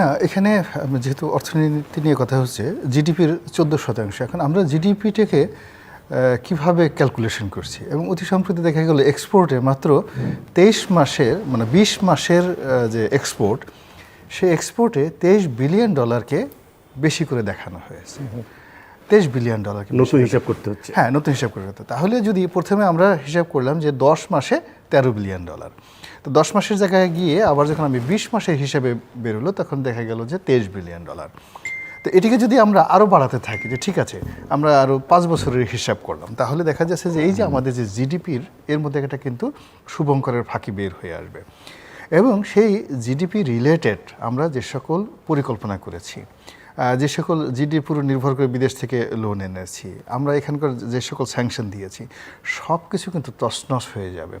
না এখানে যেহেতু অর্থনীতি নিয়ে কথা হচ্ছে জিডিপির চোদ্দ শতাংশ। এখন আমরা জিডিপিটাকে কীভাবে ক্যালকুলেশন করছি? এবং অতি সম্প্রতি দেখা গেল এক্সপোর্টে মাত্র তেইশ মাসের মানে বিশ মাসের যে এক্সপোর্ট সেই এক্সপোর্টে তেইশ বিলিয়ন ডলারকে বেশি করে দেখানো হয়েছে। তেইশ বিলিয়ন ডলারকে নতুন হিসাব করতে হচ্ছে। হ্যাঁ নতুন হিসাব করে করতে তাহলে যদি প্রথমে আমরা হিসাব করলাম যে দশ মাসে তেরো বিলিয়ন ডলার তো দশ মাসের জায়গায় গিয়ে আবার যখন আমি বিশ মাসের হিসাবে বেরোলো, তখন দেখা গেল যে তেইশ বিলিয়ন ডলার। তো এটিকে যদি আমরা আরও বাড়াতে থাকি, যে ঠিক আছে, আমরা আরও পাঁচ বছরের হিসাব করলাম, তাহলে দেখা যাচ্ছে যে এই যে আমাদের যে জিডিপির, এর মধ্যে একটা কিন্তু শুভঙ্করের ফাঁকি বের হয়ে আসবে। এবং সেই জিডিপি রিলেটেড আমরা যে সকল পরিকল্পনা করেছি যে সকল জিডি পুরো নির্ভর করে বিদেশ থেকে লোন এনেছি আমরা এখানকার যে সকল স্যাংশন দিয়েছি সব কিছু কিন্তু তছনছ হয়ে যাবে।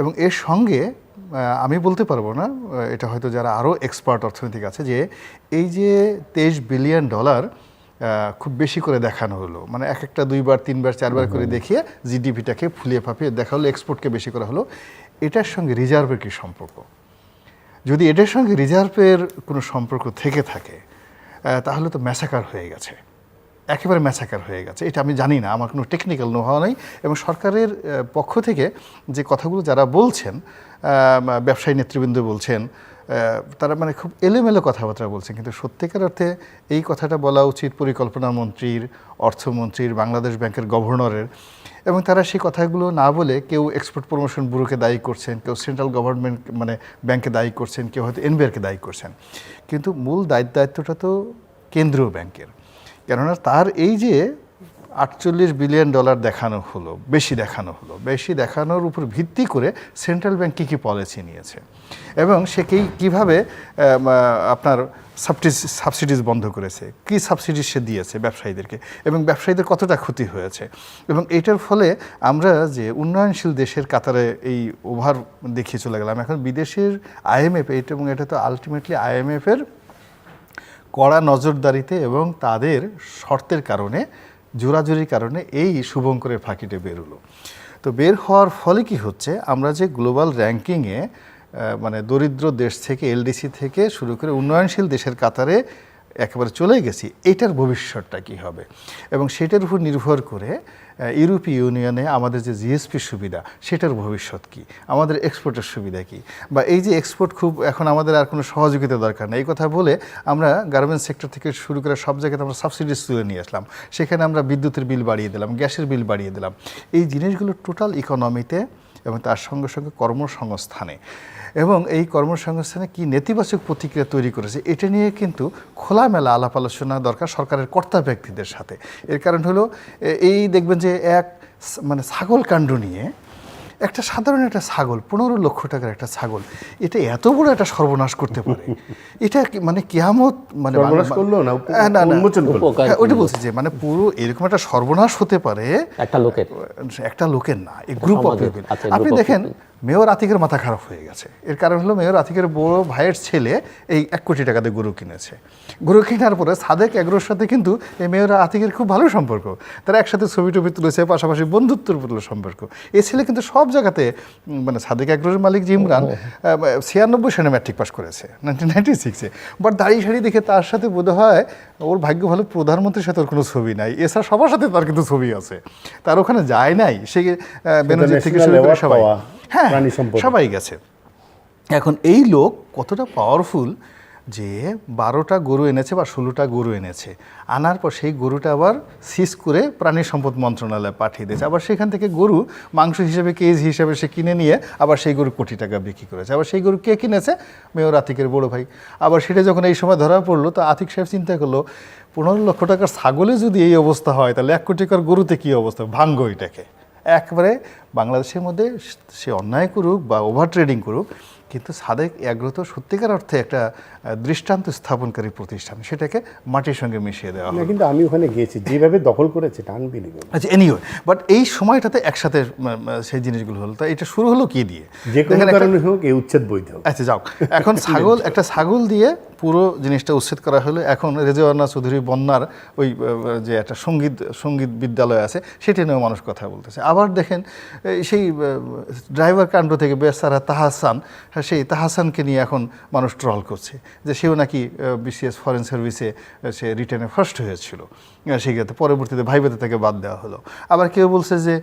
এবং এর সঙ্গে আমি বলতে পারব না এটা হয়তো যারা আরও এক্সপার্ট অর্থনৈতিক আছে যে এই যে তেইশ বিলিয়ন ডলার খুব বেশি করে দেখানো হলো। মানে এক একটা দুইবার তিনবার চারবার করে দেখিয়ে জিডিপিটাকে ফুলিয়ে ফাঁপিয়ে দেখা হলো এক্সপোর্টকে বেশি করা হলো। এটার সঙ্গে রিজার্ভের কী সম্পর্ক? যদি এটার সঙ্গে রিজার্ভের কোনো সম্পর্ক থেকে থাকে তাহলে তো ম্যাসাকার হয়ে গেছে। একেবারে ম্যাসাকার হয়ে গেছে। এটা আমি জানি না, আমার কোনো টেকনিক্যাল নোহাও নেই এবং সরকারের পক্ষ থেকে যে কথাগুলো যারা বলছেন ব্যবসায়ী নেতৃবৃন্দ বলছেন তারা মানে খুব এলোমেলো কথাবার্তা বলছেন। কিন্তু সত্যিকার অর্থে এই কথাটা বলা উচিত পরিকল্পনা মন্ত্রীর, অর্থমন্ত্রীর, বাংলাদেশ ব্যাংকের গভর্নরের এবং তারা সেই কথাগুলো না বলে কেউ এক্সপোর্ট প্রমোশন ব্যুরোকে দায়ী করছেন, কেউ সেন্ট্রাল গভর্নমেন্ট মানে ব্যাংকে দায়ী করছেন, কেউ হয়তো এনবিআরকে দায়ী করছেন। কিন্তু মূল দায়িত্ব দায়িত্বটা তো কেন্দ্রীয় ব্যাংকের কেননা তার এই যে আটচল্লিশ বিলিয়ন ডলার দেখানো হলো, বেশি দেখানো হলো। বেশি দেখানোর উপর ভিত্তি করে সেন্ট্রাল ব্যাংক কী কী পলিসি নিয়েছে? এবং সে কী, কীভাবে আপনার সাবসিডিজ সাবসিডিজ বন্ধ করেছে? কী সাবসিডিজ সে দিয়েছে ব্যবসায়ীদেরকে? এবং ব্যবসায়ীদের কতটা ক্ষতি হয়েছে? এবং এটার ফলে আমরা যে উন্নয়নশীল দেশের কাতারে এই ওভার দেখিয়ে চলে গেলাম, এখন বিদেশের আইএমএফ এটা এবং এটা তো আলটিমেটলি আইএমএফের কড়া নজরদারিতে এবং তাদের শর্তের কারণে জোরাজুরির কারণে এই শুভঙ্করের ফাঁকিটা বেরোলো তো বের হওয়ার ফলে কি হচ্ছে, আমরা যে গ্লোবাল র্যাঙ্কিংয়ে মানে দরিদ্র দেশ থেকে, এলডিসি থেকে শুরু করে উন্নয়নশীল দেশের কাতারে একেবারে চলে গেছি, এটার ভবিষ্যৎটা কি হবে? এবং সেটার উপর নির্ভর করে ইউরোপীয় ইউনিয়নে আমাদের যে জিএসপি সুবিধা, সেটার ভবিষ্যৎ কি? আমাদের এক্সপোর্টের সুবিধা কি? বা এই যে এক্সপোর্ট খুব এখন আমাদের আর কোনো সহযোগিতা দরকার নেই। এই কথা বলে আমরা গার্মেন্টস সেক্টর থেকে শুরু করে সব জায়গাতে আমরা সাবসিডিজ তুলে নিয়ে আসলাম। সেখানে আমরা বিদ্যুতের বিল বাড়িয়ে দিলাম, গ্যাসের বিল বাড়িয়ে দিলাম। এই জিনিসগুলো টোটাল ইকোনমিতে এবং তার সঙ্গে সঙ্গে কর্মসংস্থানে। এবং এই কর্মসংস্থানে কি নেতিবাচক প্রতিক্রিয়া তৈরি করেছে, এটা নিয়ে কিন্তু খোলামেলা আলাপ আলোচনা দরকার সরকারের কর্তা ব্যক্তিদের সাথে। এর কারণ হলো এই দেখবেন যে এক মানে ছাগল কাণ্ড নিয়ে একটা সাধারণ একটা ছাগল পনেরো লক্ষ টাকার একটা ছাগল এটা এত বড় একটা সর্বনাশ করতে পারে। এটা মানে কেয়ামত মানে না, ওইটা বলছি যে মানে পুরো এরকম একটা সর্বনাশ হতে পারে। একটা লোকের। একটা লোকের না গ্রুপ অফ পিপল আপনি দেখেন মেয়র আতিকের মাথা খারাপ হয়ে গেছে। এর কারণ হলো মেয়র আতিকের বড় ভাইয়ের ছেলে এই এক কোটি টাকাতে গরু কিনেছে। গরু কেনার পরে সাদেক এগ্রোর সাথে কিন্তু এই মেয়র আতিকের খুব ভালো সম্পর্ক। তারা একসাথে ছবি টবি তুলেছে পাশাপাশি বন্ধুত্বপূর্ণ সম্পর্ক। এই ছেলে কিন্তু সব জায়গাতে মানে সাদেক এগ্রোর মালিক যে ইমরান ছিয়ানব্বই সালে ম্যাট্রিক পাস করেছে নাইনটিন নাইনটি সিক্সে বাট দাড়ি শাড়ি দেখে তার সাথে বোধ হয় ওর ভাগ্য ভালো প্রধানমন্ত্রীর সাথে ওর কোনো ছবি নাই। এছাড়া সবার সাথে তার কিন্তু ছবি আছে। তার ওখানে যায় নাই। সে বেনজির থেকে শুরু করে সবাই। হ্যাঁ প্রাণী সম্পদ। সবাই গেছে। এখন এই লোক কতটা পাওয়ারফুল যে বারোটা গরু এনেছে বা ষোলোটা গরু এনেছে। আনার পর সেই গরুটা আবার সিজ করে প্রাণী সম্পদ মন্ত্রণালয়ে পাঠিয়ে দিয়েছে। আবার সেখান থেকে গরু মাংস হিসেবে কেজি হিসেবে সে কিনে নিয়ে আবার সেই গরু কোটি টাকা বিক্রি করেছে। আবার সেই গরু কে কিনেছে? মেয়র আতিকের বড় ভাই। আবার সেটা যখন এই সময় ধরা পড়ল তো আতিক সাহেব চিন্তা করল পনেরো লক্ষ টাকার ছাগলে যদি এই অবস্থা হয় তাহলে এক কোটি টাকার গরুতে কী অবস্থা? ভাঙ্গ এটাকে। একবারে বাংলাদেশের মধ্যে সে অন্যায় করুক বা ওভার ট্রেডিং করুক কিন্তু সাদেক এগ্রো তো সত্যিকার অর্থে একটা দৃষ্টান্ত স্থাপনকারী প্রতিষ্ঠান। সেটাকে মাটির সঙ্গে মিশিয়ে দেওয়া হয় কিন্তু আমি ওখানে গিয়েছি। যেভাবে দখল করেছে আনবিলিভেবল আচ্ছা এনিওয়ে বাট এই সময়টাতে একসাথে সেই জিনিসগুলো হলো। তা এটা শুরু হলো কি দিয়ে? যে কোনো কারণে হোক এই উচ্ছেদ বৈধ। আচ্ছা যাও। এখন ছাগল একটা ছাগল দিয়ে পুরো জিনিসটা উচ্ছেদ করা হলো। এখন রেজওয়ানা চৌধুরী বন্যার ওই যে একটা সংগীত সংগীত বিদ্যালয় আছে সেটা নিয়েও মানুষ কথা বলতেছে। আবার দেখেন সেই ড্রাইভার কাণ্ড থেকে বেসারা তাহাসান সেই তাহাসানকে নিয়ে এখন মানুষ ট্রল করছে যে সেও নাকি বিসিএস ফরেন সার্ভিসে সে রিটার্নে ফার্স্ট হয়েছিল। সেক্ষেত্রে পরবর্তীতে ভাইবেতে তাকে বাদ দেওয়া হলো। আবার কেউ বলছে যে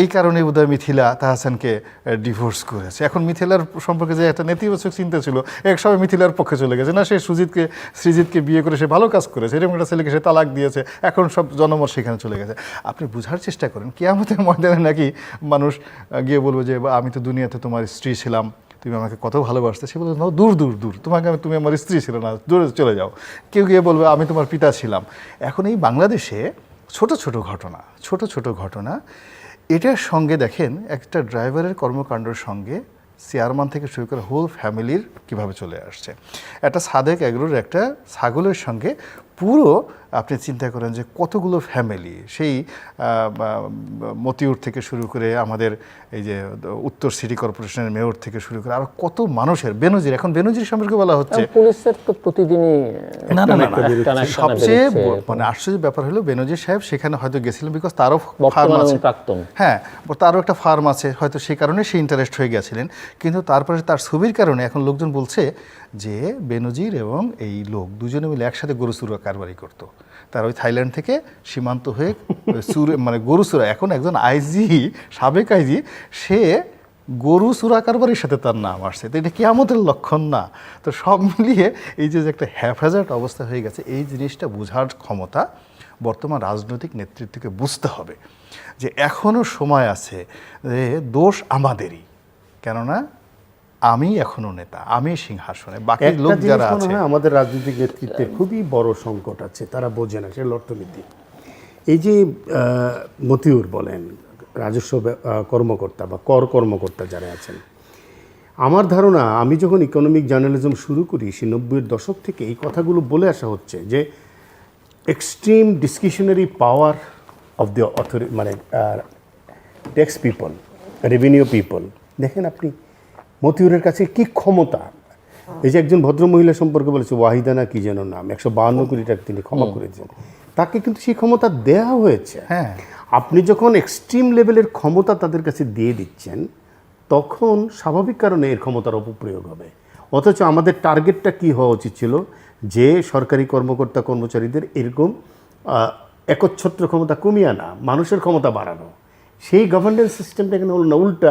এই কারণে বোধহয় মিথিলা তাহাসানকে ডিভোর্স করেছে। এখন মিথিলার সম্পর্কে যে একটা নেতিবাচক চিন্তা ছিল এক সময় মিথিলার পক্ষে চলে গেছে। না সে সুজিতকে সৃজিতকে বিয়ে করে সে ভালো কাজ করেছে এরকম একটা ছেলেকে সে তালাক দিয়েছে এখন সব জনমত সেখানে চলে গেছে। আপনি বোঝার চেষ্টা করেন কে কেয়ামতের ময়দানে নাকি মানুষ গিয়ে বলব যে "বা, আমি তো দুনিয়াতে তোমার স্ত্রী ছিলাম তুমি আমাকে কত ভালোবাসতে? সে বলবে "না, দূর দূর দূর। তোমাকে আমি তুমি আমার স্ত্রী ছিল না দূরে চলে যাও। কেউ গিয়ে বলবে আমি তোমার পিতা ছিলাম। এখন এই বাংলাদেশে ছোট ছোট ঘটনা ছোট ছোট ঘটনা। এটার সঙ্গে দেখেন একটা ড্রাইভারের কর্মকাণ্ডের সঙ্গে চেয়ারম্যান থেকে শুরু করে হোল ফ্যামিলির কীভাবে চলে আসছে। একটা সাদেক এগুলোর একটা ছাগলের সঙ্গে পুরো আপনি চিন্তা করেন যে কতগুলো ফ্যামিলি সেই মতিউর থেকে শুরু করে আমাদের এই যে উত্তর সিটি কর্পোরেশনের মেয়র থেকে শুরু করে আরও কত মানুষের বেনজির এখন বেনজির সম্পর্কে বলা হচ্ছে। পুলিশের তো প্রতিদিনই না না না, সবচেয়ে মানে আশ্চর্য ব্যাপার হলো বেনজির সাহেব সেখানে হয়তো গেছিলেন বিকজ তারও ফার্ম আছে। হ্যাঁ তারও একটা ফার্ম আছে হয়তো সেই কারণে সে ইন্টারেস্ট হয়ে গেছিলেন। কিন্তু তারপরে তার ছবির কারণে এখন লোকজন বলছে যে বেনজির এবং এই লোক দুজনে মিলে একসাথে গরু চুরা কারবারি করতো। তার ওই থাইল্যান্ড থেকে সীমান্ত হয়ে চুরে মানে গরু চুরা এখন একজন আইজি, সাবেক আইজি, সে গরু চুরা কারবারির সাথে তার নাম আসছে। তো এটা কেয়ামতের লক্ষণ না। তো সব মিলিয়ে এই যে একটা হ্যাফাজার্ট অবস্থা হয়ে গেছে, এই জিনিসটা বোঝার ক্ষমতা বর্তমান রাজনৈতিক নেতৃত্বকে বুঝতে হবে। যে এখনও সময় আছে যে দোষ আমাদেরই। কেননা আমি এখনও নেতা আমি সিংহাসনে বাকি লোক যারা আছে আমাদের রাজনৈতিক নেতৃত্বে খুবই বড় সংকট আছে তারা বোঝে না সেটা অর্থনীতি। এই যে মতিউর বলেন রাজস্ব কর্মকর্তা বা কর কর্মকর্তা যারা আছেন আমার ধারণা আমি যখন ইকোনমিক জার্নালিজম শুরু করি সে নব্বইয়ের দশক থেকে এই কথাগুলো বলে আসা হচ্ছে যে extreme discretionary power of the authority মানে ট্যাক্স পিপল রেভিনিউ পিপল দেখেন আপনি মতিউরের কাছে কি ক্ষমতা? এই যে একজন ভদ্রমহিলা সম্পর্কে বলেছে ওয়াহিদানা কি যেন নাম? একশো বাহান্ন কোটি টাকা তিনি ক্ষমা করেছেন। তাকে কিন্তু সেই ক্ষমতা দেয়া হয়েছে। হ্যাঁ। আপনি যখন এক্সট্রিম লেভেলের ক্ষমতা তাদের কাছে দিয়ে দিচ্ছেন তখন স্বাভাবিক কারণে এর ক্ষমতার অপপ্রয়োগ হবে। অথচ আমাদের টার্গেটটা কি হওয়া উচিত ছিল? যে সরকারি কর্মকর্তা কর্মচারীদের এরকম একচ্ছত্র ক্ষমতা কমিয়ে আনা মানুষের ক্ষমতা বাড়ানো। সেই গভর্নেন্স সিস্টেমটা এখানে হলো না উল্টা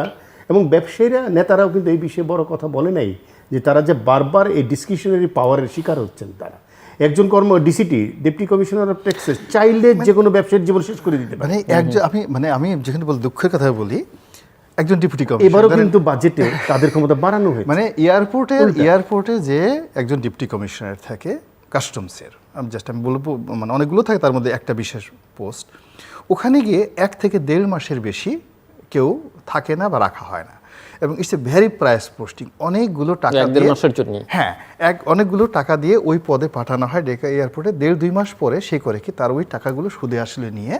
এবং ব্যবসায়ীরা নেতারাও কিন্তু এই বিষয়ে বড় কথা বলে নাই যে তারা যে বারবার এই ডিসকিশনারি পাওয়ারের শিকার হচ্ছেন তারা। একজন কর্ম DCT deputy commissioner of taxes চাইলে যে কোনো ব্যবসায়ীর জীবন শেষ করে দিতে পারে। মানে একজন আমি মানে আমি যেখানে বল দুঃখের কথা বলি একজন ডিপুটি এবারও কমিশনার কিন্তু বাজেটে তাদের ক্ষমতা বাড়ানো হয়েছে। মানে এয়ারপোর্টের এয়ারপোর্টে যে একজন ডিপটি কমিশনার থাকে কাস্টমসের আমি জাস্ট আমি বলব মানে অনেকগুলো থাকে তার মধ্যে একটা বিশেষ পোস্ট ওখানে গিয়ে এক থেকে দেড় মাসের বেশি কেউ থাকে না বা রাখা হয় না। এবং it's a very prize posting অনেকগুলো টাকা দিয়ে মাসের জন্য। হ্যাঁ এক অনেকগুলো টাকা দিয়ে ওই পদে পাঠানো হয় ডেকা এয়ারপোর্টে। দেড় দুই মাস পরে সে করে কি তার ওই টাকাগুলো সুদে আসলে নিয়ে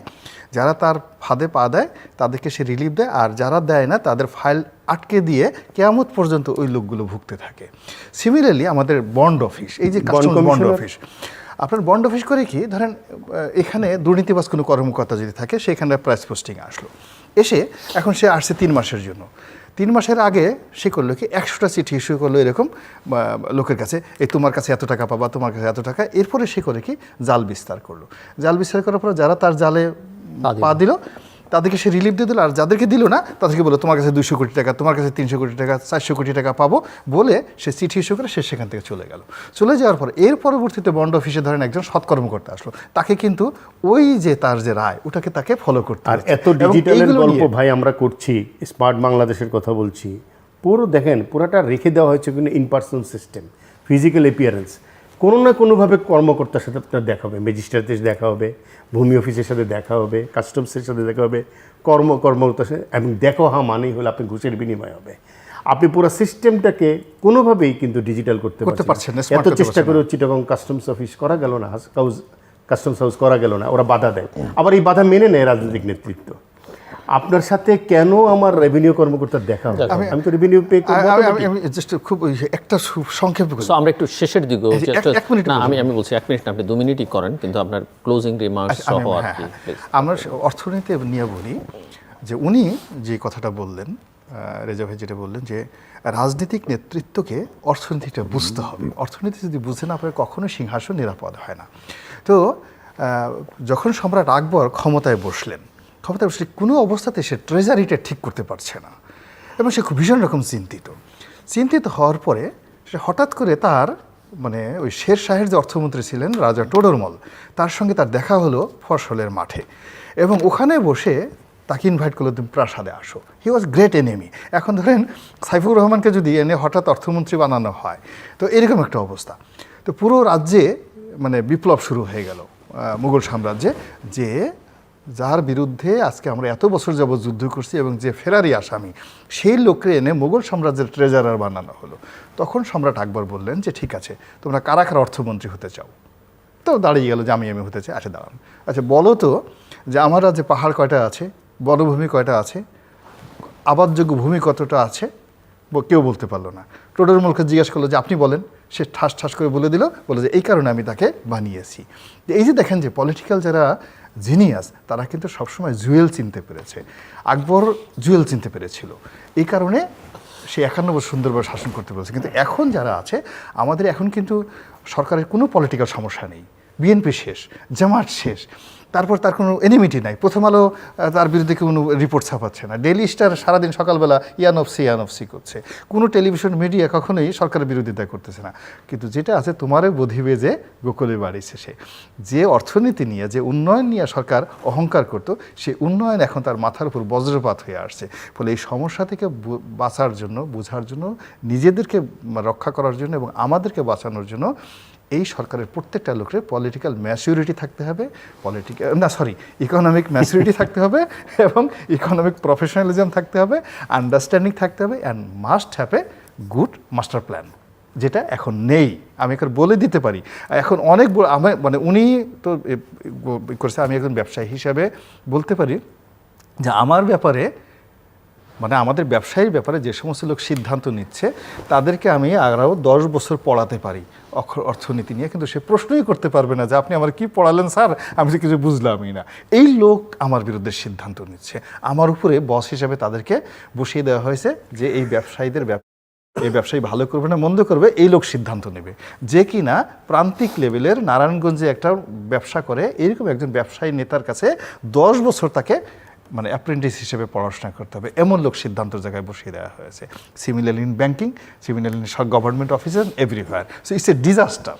যারা তার ফাঁদে পা দেয় তাদেরকে সে রিলিফ দেয়। আর যারা দেয় না তাদের ফাইল আটকে দিয়ে কেয়ামত পর্যন্ত ওই লোকগুলো ভুগতে থাকে। সিমিলারলি আমাদের বন্ড অফিস এই যে বন্ড অফিস আপনার বন্ড অফিস করে কি ধরেন এখানে দুর্নীতিবাস কোনো কর্মকর্তা যদি থাকে সেখানে প্রাইস পোস্টিং আসলো। এসে এখন সে আসছে তিন মাসের জন্য। তিন মাসের আগে সে করল কি একশোটা চিঠি ইস্যু করল এরকম লোকের কাছে এই তোমার কাছে এত টাকা পাবা তোমার কাছে এত টাকা। এরপরে সে করে কি জাল বিস্তার করল। জাল বিস্তার করার পর যারা তার জালে পা দিল। তাদেরকে সে রিলিফ দিয়ে দিল। আর যাদেরকে দিল না তাদেরকে বলো তোমার কাছে দুশো কোটি টাকা তোমার কাছে তিনশো কোটি টাকা চারশো কোটি টাকা পাবো। বলে সে চিঠি ইস্যু করে সে সেখান থেকে চলে গেল। চলে যাওয়ার পর এর পরবর্তীতে বন্ড অফিসে ধরেন একজন সৎকর্মকর্তা আসলো। তাকে কিন্তু ওই যে তার যে রায় ওটাকে তাকে ফলো করতে আর এত ডিজিটালের গল্প ভাই আমরা করছি স্মার্ট বাংলাদেশের কথা বলছি। পুরো দেখেন পুরোটা রেখে দেওয়া হয়েছে কিন্তু ইনপার্সন সিস্টেম ফিজিক্যাল এপিয়ারেন্স কোনো না কোনোভাবে কর্মকর্তার সাথে আপনার দেখা হবে ম্যাজিস্ট্রেটের দেখা হবে ভূমি অফিসের সাথে দেখা হবে কাস্টমসের সাথে দেখা হবে কর্ম কর্মকর্তার সাথে এবং দেখো হা মানেই হলো আপনি ঘুষের বিনিময় হবে। আপনি পুরো সিস্টেমটাকে কোনোভাবেই কিন্তু ডিজিটাল করতে পারছেন এত চেষ্টা করে চিটাগং কাস্টমস অফিস করা গেল না হাউস কাস্টমস হাউস করা গেল না ওরা বাধা দেয়। আবার এই বাধা মেনে নেয় রাজনৈতিক নেতৃত্ব। আপনার সাথে কেন আমার রেভিনিউ কর্মকর্তার দেখা হবে? আমি তো রেভিনিউ পে আমি- জাস্ট খুব একটা সু- সংক্ষেপে আমরা একটু শেষের দিকে এক- এক মিনিট না আমি আমি বলছি এক মিনিট না আপনি দু মিনিটই করেন কিন্তু আপনার ক্লোজিং রিমার্কস আচ্ছা, সহ আর হ্যাঁ, কি হ্যাঁ। আমরা অর্থনীতি নিয়ে বলি যে উনি যে কথাটা বললেন রেজা ভাই যেটা বললেন যে রাজনৈতিক নেতৃত্বকে অর্থনীতিটা বুঝতে হবে। অর্থনীতি যদি বুঝে না পারে কখনো সিংহাসন নিরাপদ হয় না। তো যখন সম্রাট আকবর ক্ষমতায় বসলেন ক্ষমতায় বসলে কোনো অবস্থাতে সে ট্রেজারিটা ঠিক করতে পারছে না। এবং সে খুব ভীষণ রকম চিন্তিত। চিন্তিত হওয়ার পরে সে হঠাৎ করে তার মানে ওই শের শাহের যে অর্থমন্ত্রী ছিলেন রাজা টোডরমল, তার সঙ্গে তার দেখা হলো ফসলের মাঠে। এবং ওখানে বসে তাকে ইনভাইট করল, তুমি প্রাসাদে আসো। হি ওয়াজ গ্রেট এনেমি এখন ধরেন সাইফুর রহমানকে যদি এনে হঠাৎ অর্থমন্ত্রী বানানো হয়, তো এরকম একটা অবস্থা। তো পুরো রাজ্যে মানে বিপ্লব শুরু হয়ে গেল মুঘল সাম্রাজ্যে, যে যার বিরুদ্ধে আজকে আমরা এত বছর যাবৎ যুদ্ধ করছি এবং যে ফেরারি আসামি, সেই লোককে এনে মুঘল সাম্রাজ্যের ট্রেজারার বানানো হলো। তখন সম্রাট আকবর বললেন যে, ঠিক আছে, তোমরা কারা কারা অর্থমন্ত্রী হতে চাও। তো দাঁড়িয়ে গেল যে, আমি আমি হতে চাই। আচ্ছা দাঁড়ান। আচ্ছা বলো তো যে, আমার রাজ্যে পাহাড় কয়টা আছে? বনভূমি কয়টা আছে? আবাদযোগ্য ভূমি কতটা আছে? কেউ বলতে পারল না। টোডরমলকে জিজ্ঞেস করল যে, আপনি বলেন। সে ঠাস ঠাস করে বলে দিল, বলে যে, এই কারণে আমি তাকে বানিয়েছি। এই যে দেখেন যে পলিটিক্যাল যারা জিনিয়াস, তারা কিন্তু সবসময় জুয়েল চিনতে পেরেছে। আকবর জুয়েল চিনতে পেরেছিল। এই কারণে সে একান্ন বছর সুন্দরভাবে শাসন করতে পেরেছে। কিন্তু এখন যারা আছে, আমাদের এখন কিন্তু সরকারের কোনো পলিটিক্যাল সমস্যা নেই। বিএনপি শেষ, জামাত শেষ, তারপর তার কোনো এনিমিটি নাই। প্রথম আলো তার বিরুদ্ধে কোনো রিপোর্ট ছাপাচ্ছে না। ডেইলি স্টার সারাদিন সকালবেলা ইয়ানফসি ইয়ানফসি করছে। কোনো টেলিভিশন মিডিয়া কখনোই সরকারের বিরোধিতা করতেছে না। কিন্তু যেটা আছে তোমারও বোধিবে যে গোকুলে বাড়ি শেষে যে অর্থনীতি নিয়ে, যে উন্নয়ন নিয়ে সরকার অহংকার করত, সে উন্নয়ন এখন তার মাথার উপর বজ্রপাত হয়ে আসছে। ফলে এই সমস্যা থেকে বাঁচার জন্য, বোঝার জন্য, নিজেদেরকে রক্ষা করার জন্য এবং আমাদেরকে বাঁচানোর জন্য এই সরকারের প্রত্যেকটা লোকের পলিটিক্যাল ম্যাচিউরিটি থাকতে হবে পলিটিক্যাল না সরি ইকোনমিক ম্যাচিউরিটি থাকতে হবে এবং ইকোনমিক প্রফেশনালিজম থাকতে হবে আন্ডারস্ট্যান্ডিং থাকতে হবে and must have a good master plan যেটা এখন নেই। আমি এখন বলে দিতে পারি। এখন অনেক আমার মানে উনি তো করছে আমি একজন ব্যবসায়ী হিসাবে বলতে পারি যে আমার ব্যাপারে মানে আমাদের ব্যবসায়ীর ব্যাপারে যে সমস্ত লোক সিদ্ধান্ত নিচ্ছে, তাদেরকে আমি আরও দশ বছর পড়াতে পারি অক্ষর অর্থনীতি নিয়ে। কিন্তু সে প্রশ্নই করতে পারবে না যে, আপনি আমার কি পড়ালেন স্যার? আমি তো কিছু বুঝলামই না। এই লোক আমার বিরুদ্ধে সিদ্ধান্ত নিচ্ছে। আমার উপরে বস হিসাবে তাদেরকে বসিয়ে দেওয়া হয়েছে যে, এই ব্যবসায়ীদের ব্যব- এই ব্যবসায়ী ভালো করবে না, মন্দ করবে, এই লোক সিদ্ধান্ত নেবে। যে কিনা প্রান্তিক লেভেলের নারায়ণগঞ্জে একটা ব্যবসা করে, এরকম একজন ব্যবসায়ী নেতার কাছে দশ বছর তাকে মানে অ্যাপ্রেন্টিস হিসেবে পড়াশোনা করতে হবে। এমন লোক সিদ্ধান্ত জায়গায় বসিয়ে দেওয়া হয়েছে। Similarly in banking similarly in government officer everywhere so it's a disaster